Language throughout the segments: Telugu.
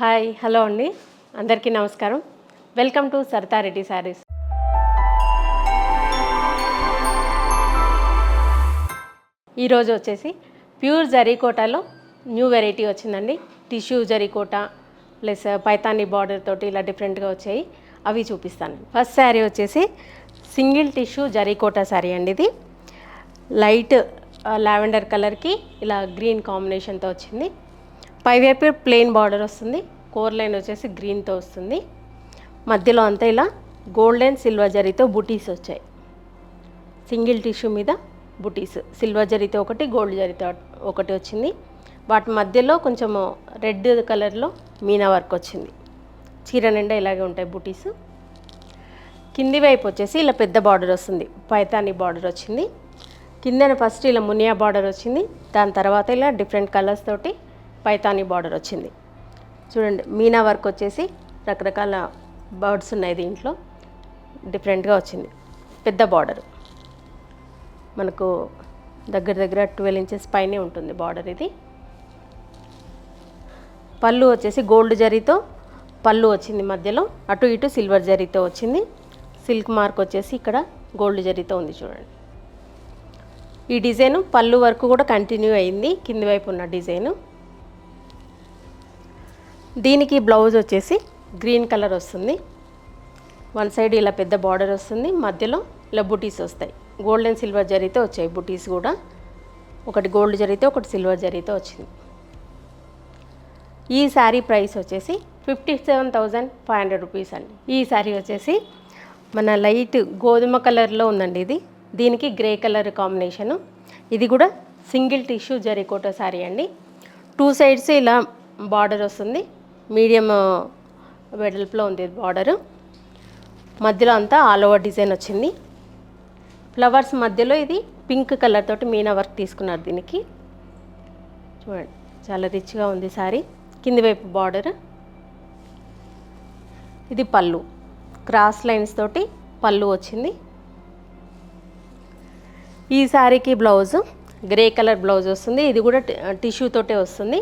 హాయ్ హలో అండి. అందరికీ నమస్కారం. Welcome to Saritha Reddy sarees. ఈరోజు వచ్చేసి ప్యూర్ జరీకోటలో న్యూ వెరైటీ వచ్చిందండి. టిష్యూ జరీకోట ప్లస్ పైతాని బార్డర్ తోటి ఇలా డిఫరెంట్గా వచ్చాయి. అవి చూపిస్తాను. ఫస్ట్ శారీ వచ్చేసి సింగిల్ టిష్యూ జరీకోట శారీ అండి ఇది. లైట్ లావెండర్ కలర్కి ఇలా గ్రీన్ కాంబినేషన్తో వచ్చింది. పైవైపు ప్లెయిన్ బార్డర్ వస్తుంది. కోర్ లైన్ వచ్చేసి గ్రీన్తో వస్తుంది. మధ్యలో అంతా ఇలా గోల్డెన్ సిల్వర్ జరీతో బుటీస్ వచ్చాయి. సింగిల్ టిష్యూ మీద బుటీస్. సిల్వర్ జరీతో ఒకటి గోల్డ్ జరీతో ఒకటి వచ్చింది. వాటి మధ్యలో కొంచెం రెడ్ కలర్లో మీనా వర్క్ వచ్చింది. చీర నిండా ఇలాగే ఉంటాయి బుటీస్. కింది వైపు వచ్చేసి ఇలా పెద్ద బార్డర్ వస్తుంది. పైతాని బార్డర్ వచ్చింది. కిందన ఫస్ట్ ఇలా మునియా బార్డర్ వచ్చింది. దాని తర్వాత ఇలా డిఫరెంట్ కలర్స్ తోటి పైతానీ బార్డర్ వచ్చింది. చూడండి మీనా వర్క్ వచ్చేసి రకరకాల బర్డ్స్ ఉన్నాయి దీంట్లో. డిఫరెంట్గా వచ్చింది. పెద్ద బార్డర్. మనకు దగ్గర దగ్గర ట్వెల్వ్ ఇంచెస్ పైనే ఉంటుంది బార్డర్ ఇది. పళ్ళు వచ్చేసి గోల్డ్ జరీతో పళ్ళు వచ్చింది మధ్యలో. అటు ఇటు సిల్వర్ జరీతో వచ్చింది. సిల్క్ మార్క్ వచ్చేసి ఇక్కడ గోల్డ్ జరీతో ఉంది చూడండి. ఈ డిజైన్ పళ్ళు వరకు కూడా కంటిన్యూ అయింది. కింది వైపు ఉన్న డిజైను. దీనికి బ్లౌజ్ వచ్చేసి గ్రీన్ కలర్ వస్తుంది. వన్ సైడ్ ఇలా పెద్ద బార్డర్ వస్తుంది. మధ్యలో ఇలా బుటీస్ వస్తాయి. గోల్డ్ అండ్ సిల్వర్ జరీతో వచ్చాయి బుటీస్ కూడా. ఒకటి గోల్డ్ జరీతో ఒకటి సిల్వర్ జరీతో వచ్చింది. ఈ శారీ ప్రైస్ వచ్చేసి fifty seven thousand five hundred rupees అండి. ఈ శారీ వచ్చేసి మన లైట్ గోధుమ కలర్లో ఉందండి ఇది. దీనికి గ్రే కలర్ కాంబినేషను. ఇది కూడా సింగిల్ టిష్యూ జరీకోట శారీ అండి. టూ సైడ్స్ ఇలా బార్డర్ వస్తుంది. మీడియం వెడల్పులో ఉంది బార్డరు. మధ్యలో అంతా ఆల్ ఓవర్ డిజైన్ వచ్చింది. ఫ్లవర్స్ మధ్యలో ఇది పింక్ కలర్ తోటి మీనా వర్క్ తీసుకున్నారు దీనికి. చూడండి చాలా రిచ్గా ఉంది సారీ. కింది వైపు బార్డర్. ఇది పళ్ళు. క్రాస్ లైన్స్ తోటి పళ్ళు వచ్చింది. ఈ శారీకి బ్లౌజ్ గ్రే కలర్ బ్లౌజ్ వస్తుంది. ఇది కూడా టిష్యూ తోటే వస్తుంది.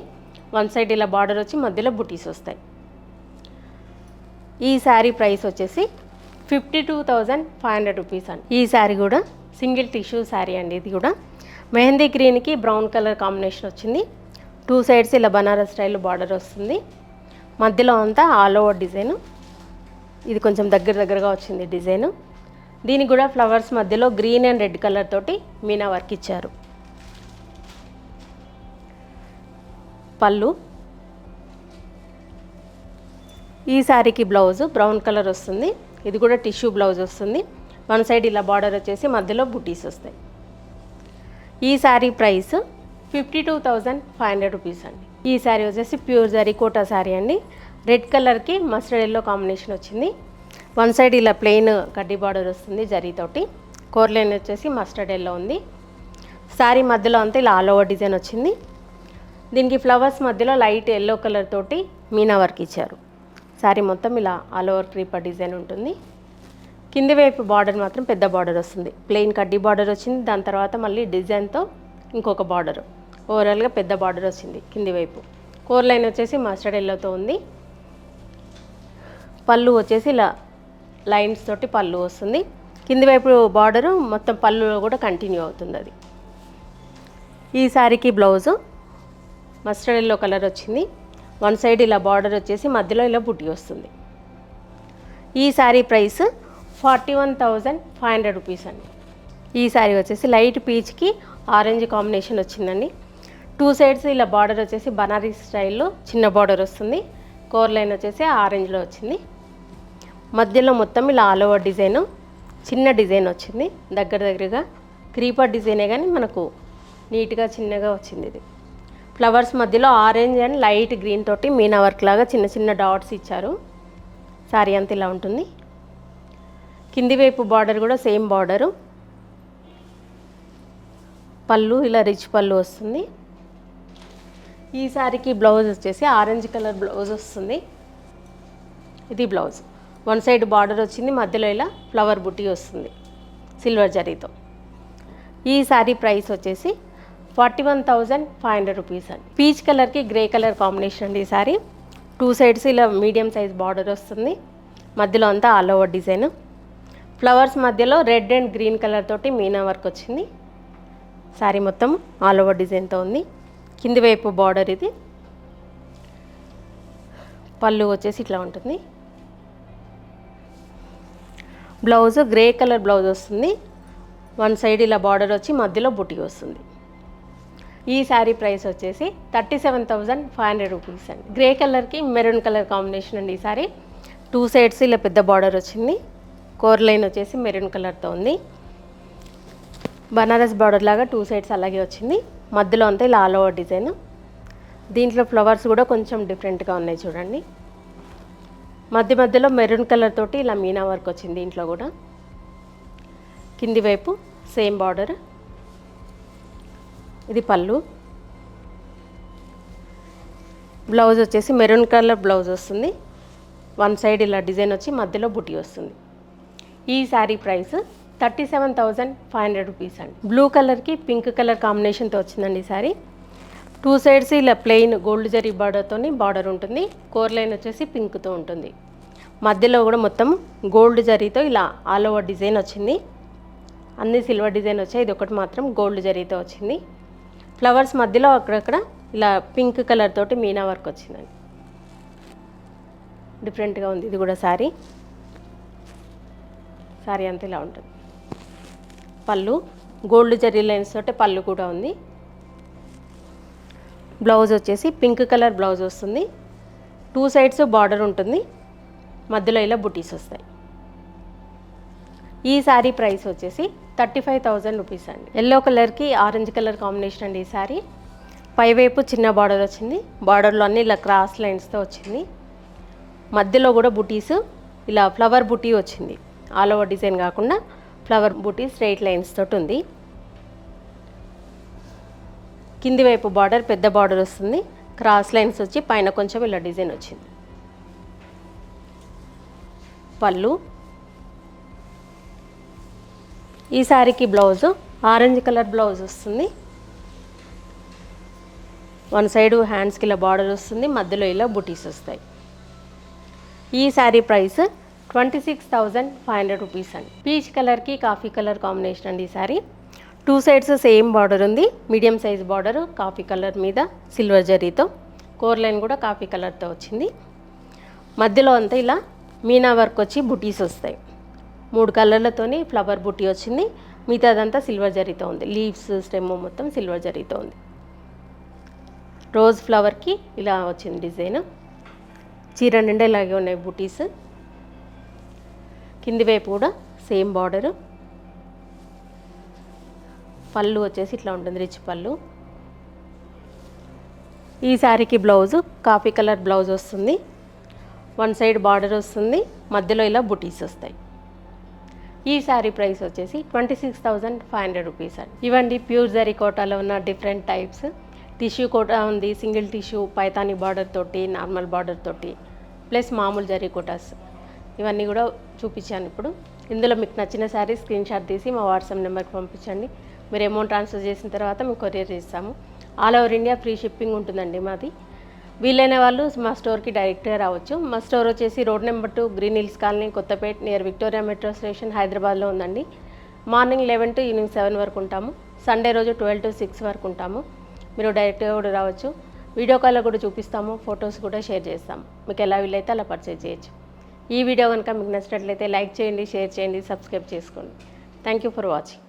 వన్ సైడ్ ఇలా బార్డర్ వచ్చి మధ్యలో బుటీస్ వస్తాయి. ఈ శారీ ప్రైస్ వచ్చేసి fifty two thousand five hundred rupees అండి. ఈ శారీ కూడా సింగిల్ టిష్యూ శారీ అండి. ఇది కూడా మెహందీ గ్రీన్కి బ్రౌన్ కలర్ కాంబినేషన్ వచ్చింది. టూ సైడ్స్ ఇలా బనారస్ స్టైల్ బార్డర్ వస్తుంది. మధ్యలో అంతా ఆల్ ఓవర్ డిజైన్. ఇది కొంచెం దగ్గర దగ్గరగా వచ్చింది డిజైన్. దీనికి కూడా ఫ్లవర్స్ మధ్యలో గ్రీన్ అండ్ రెడ్ కలర్ తోటి మీనా వర్క్ ఇచ్చారు. పళ్ళు. ఈ శారీకి బ్లౌజ్ బ్రౌన్ కలర్ వస్తుంది. ఇది కూడా టిష్యూ బ్లౌజ్ వస్తుంది. వన్ సైడ్ ఇలా బార్డర్ వచ్చేసి మధ్యలో బుటీస్ వస్తాయి. ఈ sari price fifty two thousand five hundred rupees అండి. ఈ శారీ వచ్చేసి ప్యూర్ జరీ కోటా శారీ అండి. రెడ్ కలర్కి మస్టర్డ్ ఎల్లో కాంబినేషన్ వచ్చింది. వన్ సైడ్ ఇలా ప్లెయిన్ కడ్డీ బార్డర్ వస్తుంది జరీతోటి కోర్ లైన్ వచ్చేసి మస్టర్డ్ ఎల్లో ఉంది. శారీ మధ్యలో అంతా ఇలా ఆల్ ఓవర్ డిజైన్ వచ్చింది. దీనికి ఫ్లవర్స్ మధ్యలో లైట్ ఎల్లో కలర్ తోటి మీనా వర్క్ ఇచ్చారు. శారీ మొత్తం ఇలా ఆల్ ఓవర్ క్రీపర్ డిజైన్ ఉంటుంది. కింది వైపు బార్డర్ మాత్రం పెద్ద బార్డర్ వస్తుంది. ప్లెయిన్ కడ్డీ బార్డర్ వచ్చింది. దాని తర్వాత మళ్ళీ డిజైన్తో ఇంకొక బార్డర్. ఓవరాల్గా పెద్ద బార్డర్ వచ్చింది కింది వైపు. కోర్ లైన్ వచ్చేసి మస్టర్డ్ ఎల్లోతో ఉంది. పళ్ళు వచ్చేసి ఇలా లైన్స్ తోటి పళ్ళు వస్తుంది. కింది వైపు బార్డరు మొత్తం పళ్ళులో కూడా కంటిన్యూ అవుతుంది అది. ఈ శారీకి బ్లౌజు మస్టర్డ్ ఎల్లో కలర్ వచ్చింది. వన్ సైడ్ ఇలా బార్డర్ వచ్చేసి మధ్యలో ఇలా బుట్టి వస్తుంది. ఈ sari price forty one thousand five hundred rupees అండి. ఈ శారీ వచ్చేసి లైట్ పీచ్కి ఆరెంజ్ కాంబినేషన్ వచ్చిందండి. టూ సైడ్స్ ఇలా బార్డర్ వచ్చేసి బనారస్ స్టైల్లో చిన్న బార్డర్ వస్తుంది. కోర్ లైన్ వచ్చేసి ఆరెంజ్లో వచ్చింది. మధ్యలో మొత్తం ఇలా ఆల్ ఓవర్ డిజైన్ చిన్న డిజైన్ వచ్చింది. దగ్గర దగ్గరగా క్రీపర్ డిజైనే కానీ మనకు నీట్గా చిన్నగా వచ్చింది ఇది. ఫ్లవర్స్ మధ్యలో ఆరెంజ్ అండ్ లైట్ గ్రీన్ తోటి మీనా వర్క్ లాగా చిన్న చిన్న డాట్స్ ఇచ్చారు. సారీ అంత ఇలా ఉంటుంది. కింది వైపు బార్డర్ కూడా సేమ్ బార్డరు. పళ్ళు ఇలా రిచ్ పళ్ళు వస్తుంది. ఈ సారీకి బ్లౌజ్ వచ్చేసి ఆరెంజ్ కలర్ బ్లౌజ్ వస్తుంది. ఇది బ్లౌజ్. వన్ సైడ్ బార్డర్ వచ్చింది మధ్యలో ఇలా ఫ్లవర్ బుట్టి వస్తుంది సిల్వర్ జరీతో. ఈ శారీ ప్రైస్ వచ్చేసి forty one thousand five hundred rupees అండి. పీచ్ కలర్కి గ్రే కలర్ కాంబినేషన్ అండి ఈ సారీ. టూ సైడ్స్ ఇలా మీడియం సైజ్ బార్డర్ వస్తుంది. మధ్యలో అంతా ఆల్ ఓవర్ డిజైన్. ఫ్లవర్స్ మధ్యలో రెడ్ అండ్ గ్రీన్ కలర్ తోటి మీనా వర్క్ వచ్చింది. శారీ మొత్తం ఆల్ ఓవర్ డిజైన్తో ఉంది. కింది వైపు బార్డర్ ఇది. పళ్ళు వచ్చేసి ఇట్లా ఉంటుంది. బ్లౌజ్ గ్రే కలర్ బ్లౌజ్ వస్తుంది. వన్ సైడ్ ఇలా బార్డర్ వచ్చి మధ్యలో బుట్టి వస్తుంది. ఈ శారీ ప్రైస్ వచ్చేసి thirty seven thousand five hundred rupees అండి. గ్రే కలర్కి మెరూన్ కలర్ కాంబినేషన్ అండి ఈ సారీ టూ సైడ్స్ ఇలా పెద్ద బార్డర్ వచ్చింది. కోర్ లైన్ వచ్చేసి మెరూన్ కలర్తో ఉంది. బనారస్ బార్డర్ లాగా టూ సైడ్స్ అలాగే వచ్చింది. మధ్యలో అంతా ఇలా ఆల్ ఓవర్ డిజైన్ దీంట్లో ఫ్లవర్స్ కూడా కొంచెం డిఫరెంట్గా ఉన్నాయి చూడండి. మధ్య మధ్యలో మెరూన్ కలర్ తోటి ఇలా మీనా వర్క్ వచ్చింది దీంట్లో కూడా. కింది వైపు సేమ్ బార్డర్ ఇది పళ్ళు. బ్లౌజ్ వచ్చేసి మెరూన్ కలర్ బ్లౌజ్ వస్తుంది. వన్ సైడ్ ఇలా డిజైన్ వచ్చి మధ్యలో బుట్టి వస్తుంది. ఈ sari price thirty seven thousand five hundred rupees అండి. బ్లూ కలర్కి పింక్ కలర్ కాంబినేషన్తో వచ్చిందండి ఈ శారీ. టూ సైడ్స్ ఇలా ప్లెయిన్ గోల్డ్ జరీ బార్డర్తోని బార్డర్ ఉంటుంది. కోర్ లైన్ వచ్చేసి పింక్తో ఉంటుంది. మధ్యలో కూడా మొత్తం గోల్డ్ జరీతో ఇలా ఆల్ ఓవర్ డిజైన్ వచ్చింది. అన్ని సిల్వర్ డిజైన్ వచ్చాయి. ఇది ఒకటి మాత్రం గోల్డ్ జరీతో వచ్చింది. ఫ్లవర్స్ మధ్యలో అక్కడక్కడ ఇలా పింక్ కలర్ తోటి మీనా వర్క్ వచ్చిందండి. డిఫరెంట్గా ఉంది. ఇది కూడా శారీ శారీ అంతా ఇలా ఉంటుంది. పళ్ళు గోల్డ్ జరీ లైన్స్ తోటి పళ్ళు కూడా ఉంది. బ్లౌజ్ వచ్చేసి పింక్ కలర్ బ్లౌజ్ వస్తుంది. టూ సైడ్స్ బార్డర్ ఉంటుంది. మధ్యలో ఇలా బుటీస్ వస్తాయి. ఈ శారీ ప్రైస్ వచ్చేసి థర్టీ ఫైవ్ థౌజండ్ రూపీస్ అండి. ఎల్లో కలర్కి ఆరెంజ్ కలర్ కాంబినేషన్ అండి ఈ శారీ. పైవైపు చిన్న బార్డర్ వచ్చింది. బార్డర్లో అన్ని ఇలా క్రాస్ లైన్స్తో వచ్చింది. మధ్యలో కూడా బుటీస్ ఇలా ఫ్లవర్ బుటీ వచ్చింది. ఆల్ ఓవర్ డిజైన్ కాకుండా ఫ్లవర్ బుటీ స్ట్రైట్ లైన్స్ తోటి ఉంది. కింది వైపు బార్డర్ పెద్ద బార్డర్ వస్తుంది. క్రాస్ లైన్స్ వచ్చి పైన కొంచెం ఇలా డిజైన్ వచ్చింది. పళ్ళు ఈ శారీకి బ్లౌజ్ ఆరెంజ్ కలర్ బ్లౌజ్ వస్తుంది. వన్ సైడ్ హ్యాండ్స్కి ఇలా బార్డర్ వస్తుంది మధ్యలో ఇలా బుటీస్ వస్తాయి. ఈ sari price twenty six thousand five hundred rupees అండి. పీచ్ కలర్కి కాఫీ కలర్ కాంబినేషన్ అండి ఈ sari two sides same border ఉంది. Medium size border coffee colour మీద సిల్వర్ జరీతో. కోర్ లైన్ కూడా కాఫీ కలర్తో వచ్చింది. మధ్యలో అంతా ఇలా మీనా వర్క్ వచ్చి బుటీస్ వస్తాయి. మూడు కలర్లతోని ఫ్లవర్ బుటీ వచ్చింది. మిగతాదంతా సిల్వర్ జరీతో ఉంది. లీవ్స్ స్టెమ్ మొత్తం సిల్వర్ జరీతో ఉంది. రోజ్ ఫ్లవర్కి ఇలా వచ్చింది డిజైన్. చీర నిండా ఇలాగే ఉన్నాయి బుటీస్. కింది వైపు కూడా సేమ్ బార్డరు. పళ్ళు వచ్చేసి ఇట్లా ఉంటుంది రిచ్ పళ్ళు. ఈ శారీకి బ్లౌజ్ కాఫీ కలర్ బ్లౌజ్ వస్తుంది. వన్ సైడ్ బార్డర్ వస్తుంది. మధ్యలో ఇలా బుటీస్ వస్తాయి. ఈ శారీ ప్రైస్ వచ్చేసి twenty six thousand five hundred rupees అండి. ఇవండి ప్యూర్ జరీ కోటాలో ఉన్న డిఫరెంట్ టైప్స్. టిష్యూ కోటా ఉంది సింగిల్ టిష్యూ పైతాని బార్డర్ తోటి నార్మల్ బార్డర్ తోటి ప్లస్ మామూలు జరీ కోటాస్. ఇవన్నీ కూడా చూపించాను ఇప్పుడు. ఇందులో మీకు నచ్చిన శారీ స్క్రీన్ షాట్ తీసి మా వాట్సాప్ నెంబర్కి పంపించండి. మీరు అమౌంట్ ట్రాన్స్ఫర్ చేసిన తర్వాత మేము కొరియర్ చేస్తాము. All over India free shipping ఉంటుందండి మాది. వీలైన వాళ్ళు మా స్టోర్కి డైరెక్ట్గా రావచ్చు. మా స్టోర్ వచ్చేసి road number two green hills colony Kothapet near Victoria metro station హైదరాబాద్లో ఉందండి. Morning eleven to evening seven వరకు ఉంటాము. సండే రోజు ట్వెల్వ్ టు సిక్స్ వరకు ఉంటాము. మీరు డైరెక్ట్గా కూడా రావచ్చు. వీడియో కాల్లో కూడా చూపిస్తాము ఫొటోస్ కూడా షేర్ చేస్తాము. మీకు ఎలా వీలైతే అలా పర్చేజ్ చేయొచ్చు. ఈ వీడియో కనుక మీకు నచ్చినట్లయితే లైక్ చేయండి షేర్ చేయండి సబ్స్క్రైబ్ చేసుకోండి. Thank you for watching.